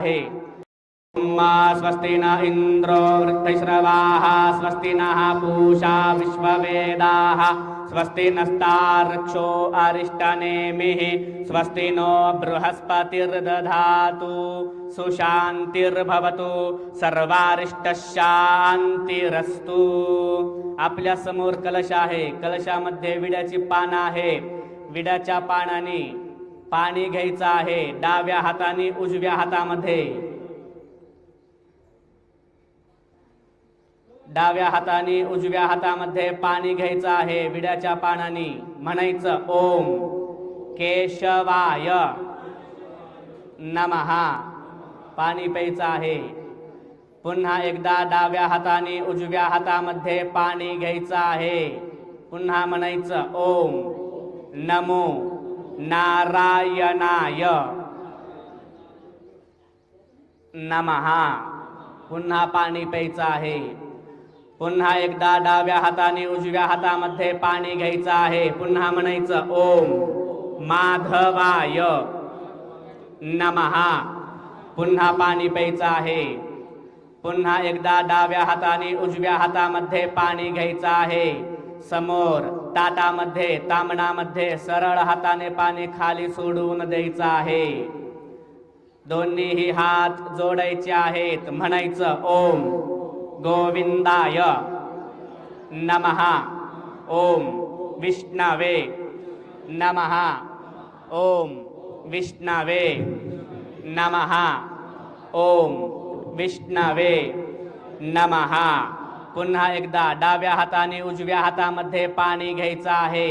आहे स्वस्ति न इन्द्रो वृद्धश्रवाः स्वस्ति नः पूषा विश्ववेदाः स्वस्ति नस्तार्क्षो अरिष्टनेमिः स्वस्ति नो बृहस्पतिर्दधातु सुशान्तिर्भवतु सर्वारिष्टशान्तिरस्तु। आपल्यासमोर कलश आहे कलशामध्ये विड्याची पानं आहे विड्याच्या पानाने पाणी घ्यायचं आहे डाव्या हाताने उजव्या हातामध्ये. डाव्या हाताने उजव्या हातामध्ये पाणी घ्यायचं आहे विड्याच्या पानाने. म्हणायचं ओम केशवाय नमहा पाणी प्यायचं आहे. पुन्हा एकदा डाव्या हाताने उजव्या हातामध्ये पाणी घ्यायचं आहे. पुन्हा म्हणायचं ओम नमो नारायणाय. नमहा पुन्हा पाणी प्यायचं आहे. पुन्हा एकदा डाव्या हाताने उजव्या हातामध्ये पाणी घ्यायचं आहे. पुन्हा म्हणायचं ओम माधवाय. नमहा पुन्हा पाणी प्यायचं आहे. पुन्हा एकदा डाव्या हाताने उजव्या हातामध्ये पाणी घ्यायचं आहे. समोर ताटामध्ये तामणामध्ये सरळ हाताने पाणी खाली सोडून द्यायचं आहे. दोन्हीही हात जोडायचे आहेत. म्हणायचं ओम गोविंदाय नमहा ओम विष्णवे नमहा ओम विष्णवे नमहा ओम विष्णवे नमहा पुन्हा एकदा डाव्या हाताने उजव्या हातामध्ये पाणी घ्यायचं आहे.